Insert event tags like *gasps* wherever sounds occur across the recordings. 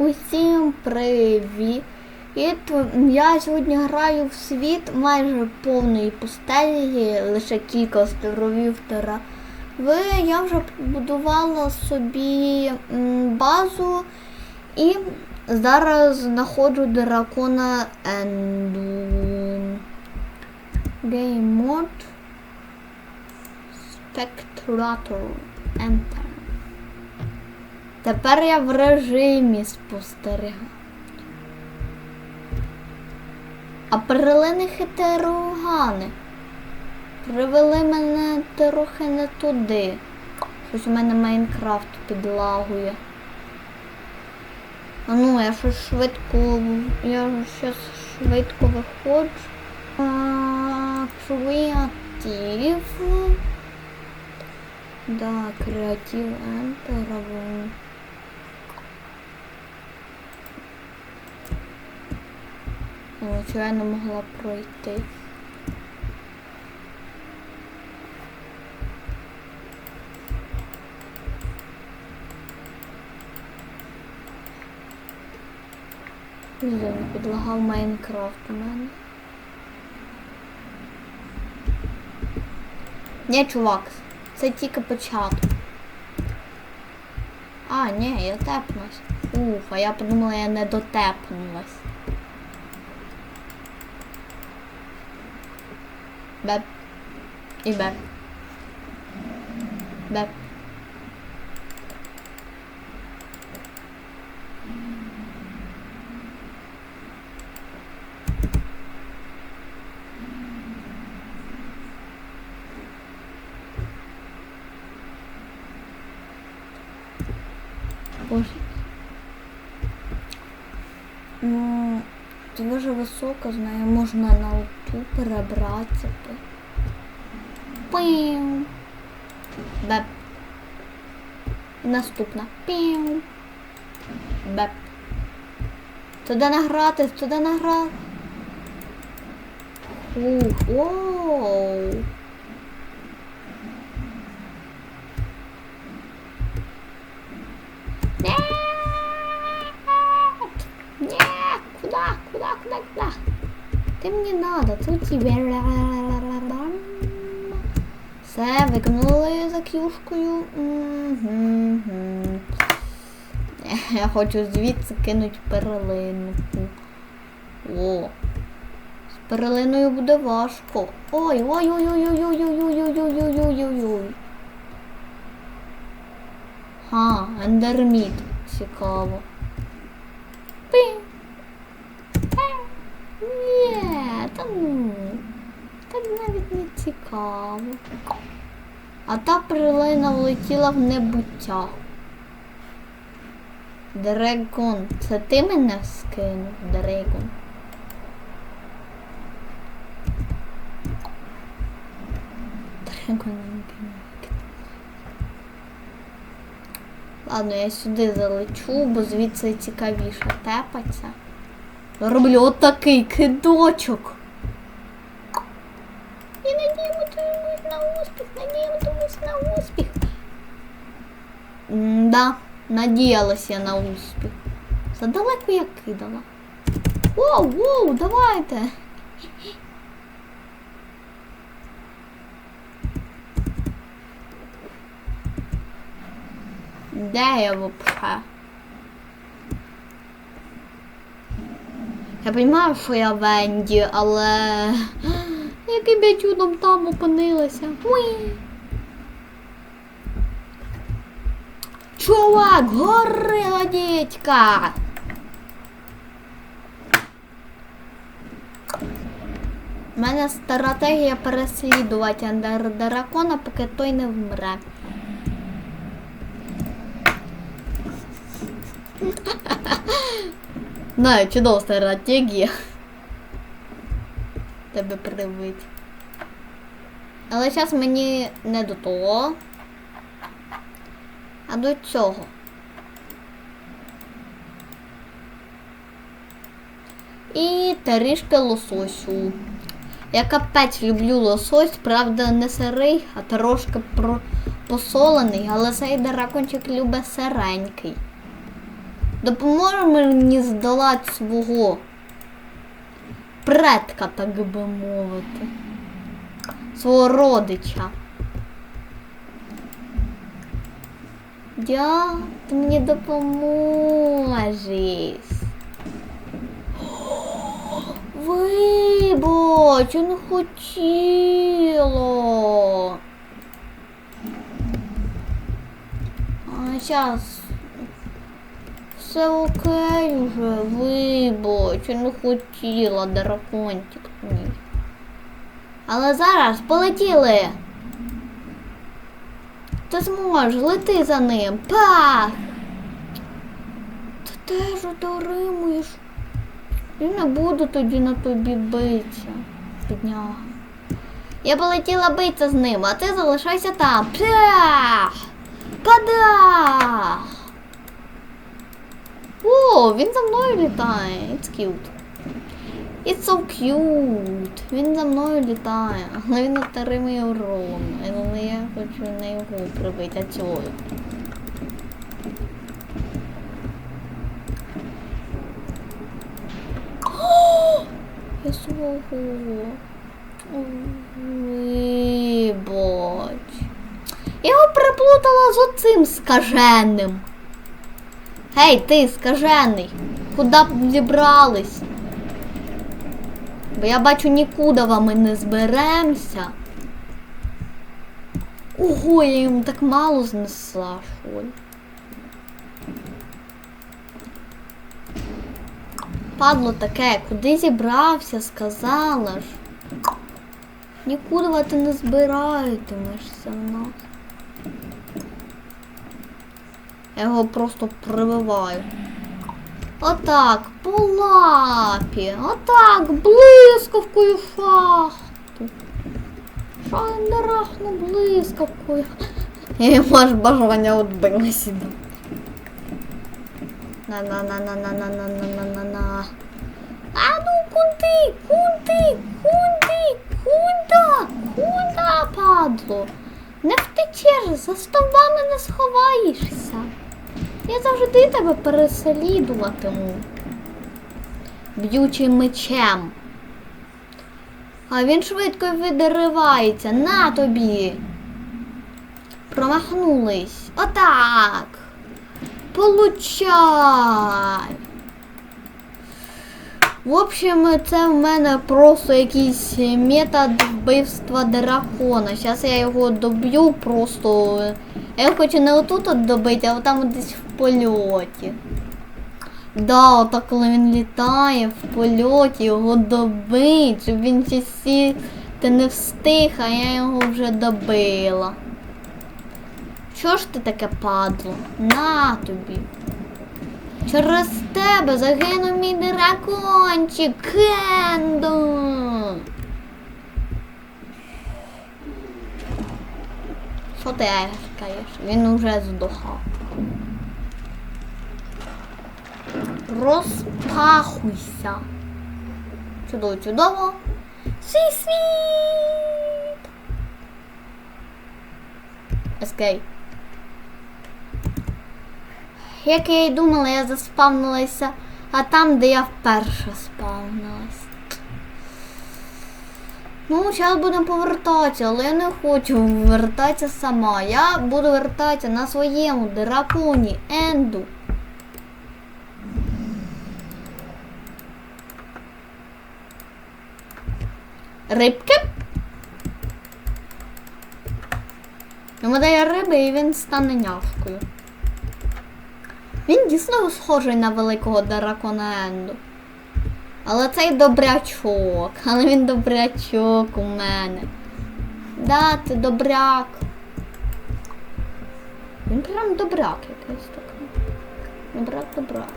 Усім привіт! Я сьогодні граю в світ майже повної пустелі, лише кілька островів трави. Я вже побудувала собі базу і зараз знаходжу дракона Енду. Game Mode Spectrator Enter. Тепер я в режимі спостерігаю. А перлини хитерогани. Привели мене трохи не туди. Щось у мене Майнкрафт підлагує. А ну, я щось швидко. Я щось швидко виходжу. Креатив. Да, креатив Enter. О, я не могла пройти. Блін, підлагав Майнкрафт у мене. Ні, чувак, це тільки початок. А, ні, я тепнусь. Уф, а я подумала, я не дотепнулась. Bap. Et bap. Bap. Це дуже високо, знаю, можна на оту перебратися. Пим. Беп. Наступна. Пім. Беп. Туди награти, туди награти. Ух, оу. Куда? Ты мне надо, тут тебе. Все, викинули за кюшкою. Я хочу звідси кинуть перлину. О. З перлиною буде важко. Ой, ой, ой, ой, ой, цікаво. А та прилина влетіла в небуття. Дрегон, це ти мене скинув, Дрегон. Дрегон. Ладно, я сюди залечу, бо звідси цікавіше тепаться. Роблю отакий кидочок. І надіємося на успіх, надіємося на успіх. Да, надіялася на успіх. Задалеко я кидала. Воу, воу, давайте. Де я вообще? Я розумію, що я в Енді, але яким я чудом там опинилася? Уй. Чувак, горила дідька! У мене стратегія переслідувати андер дракона, поки той не вмре. *laughs* Знаю, чудова стратегія. Тебе привить. Але зараз мені не до того, а до цього. І трішки лососю. Я капець люблю лосось, правда, не сирий, а трошки посолений, але цей дракончик любить сиренький. Допоможе мені здолати свого предка, так би мовити. Свого родича. Дя, ти мені допоможеш. *gasps* Вибач, я не хотіла. А зараз все окей вже, вибач, я не хотіла, дракончик мій. Але зараз полетіли. Ти зможеш, лети за ним. Пах! Ти теж отримуєш. Я не буду тоді на тобі битися. Бідняга. Я полетіла битися з ним, а ти залишайся там. Пях! Падах! О, він за мною літає. It's cute. It's so cute. Він за мною літає. Але він отримує урон. Але я хочу на його прибити а цього. *gasps* Я свого. Вибач. Я його приплутала з оцим скаженим. Гей, ти скажений. Куди б зібрались? Бо я бачу, нікуди ми не зберемося. Ого, я йому так мало знесла, що. Падло таке, куди зібрався, сказала ж. Нікуди ти не збираєтимешся в нас. Я його просто прибиваю. Отак, по лапі. Отак, блискавкою шахту. Шандарахну блискавкою. І може бажання отбилася. На-на-на-на-на-на-на-на-на-на. А ну куди? Куди? Куди? Куда? Куда, падло? Не втечеш, за стовбами не сховаєшся. Я завжди тебе переслідуватиму. Б'ючи мечем. А він швидко відривається. На тобі. Промахнулись. Отак. Получай. В общем, це в мене просто якийсь метод вбивства дракона. Зараз я його доб'ю просто. Я його хочу не отут от добити, а там десь польоті. Да, отак коли він літає в польоті, його добить, щоб він ще сіти не встиг, а я його вже добила. Що ж ти таке падло? На тобі. Через тебе загинув мій дракончик Кендо. Що ти ешкаєш? Він уже здохав. Розпахуйся. Чудово, чудово. Свій світ. Ескей. Як я й думала, я заспавнилася, а там, де я вперше спавнилась. Ну, зараз будемо повертатися, але я не хочу вертатися сама. Я буду вертатися на своєму драконі Енду. Рибки. Йому дає риби і він стане нявкою. Він дійсно схожий на великого дракона Енду. Але цей добрячок. *laughs* Але він добрячок у мене. Да, ти добряк. Він прям добряк якийсь такий. Добряк, добряк.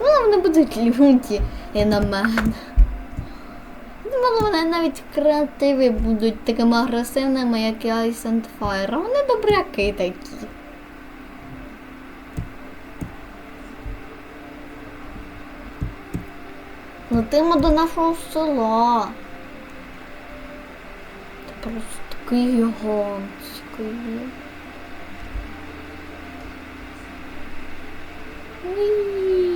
Ну, вони будуть люті і на мене. Думала, вони навіть креативи будуть такими агресивними, як і Ice and Fire. Вони добряки такі. Летимо до нашого села. Ти просто такий гігантський. Уі.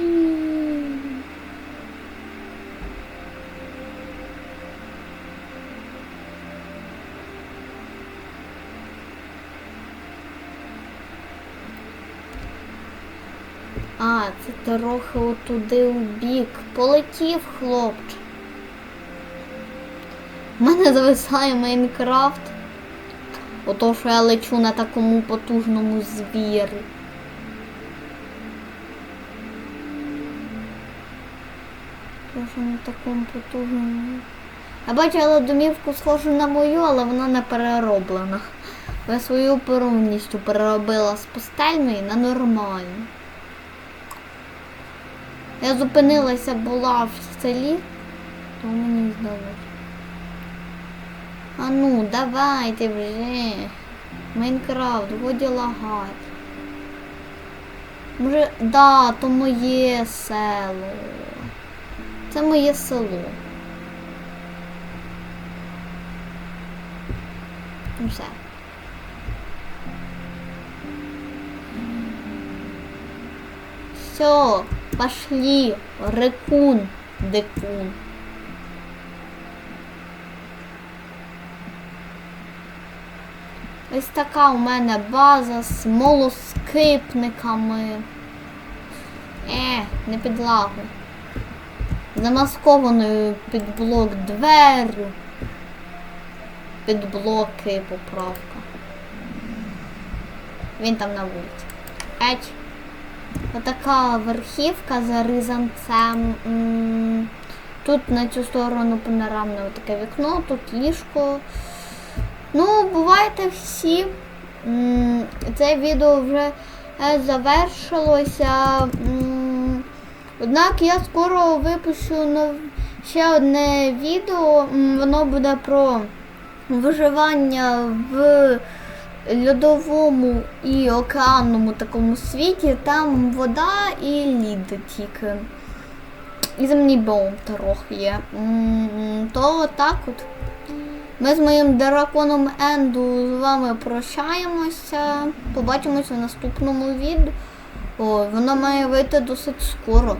А, це трохи отуди у бік. Полетів хлопче. У мене зависає Майнкрафт. Ото, що я лечу на такому потужному звірі. Тоже на такому потужному. Я бачила домівку схожу на мою, але вона не перероблена. Я свою повністю переробила з пустельної на нормальну. Я зупинилася була в селі, то мені здалося. А ну, давайте вже. Майнкрафт, годі лагать. Може, да, то моє село. Це моє село. Ну все. Все, пошли, рекун, декун. Ось така у мене база з молоскипниками. Е, не підлагу. Замаскованою під блок дверю. Під блоки поправка. Він там на вулиці. Еть. Отака верхівка за ризанцем. Тут на цю сторону панорамне таке вікно, тут ліжко. Ну, бувайте всі. Це відео вже е, завершилося. Однак я скоро випущу ще одне відео. Воно буде про виживання в льодовому і океанному такому світі. Там вода і лід тільки. І земний бом трохи є. То так от. Ми з моїм драконом Енду з вами прощаємося. Побачимося в наступному відео. Воно має вийти досить скоро.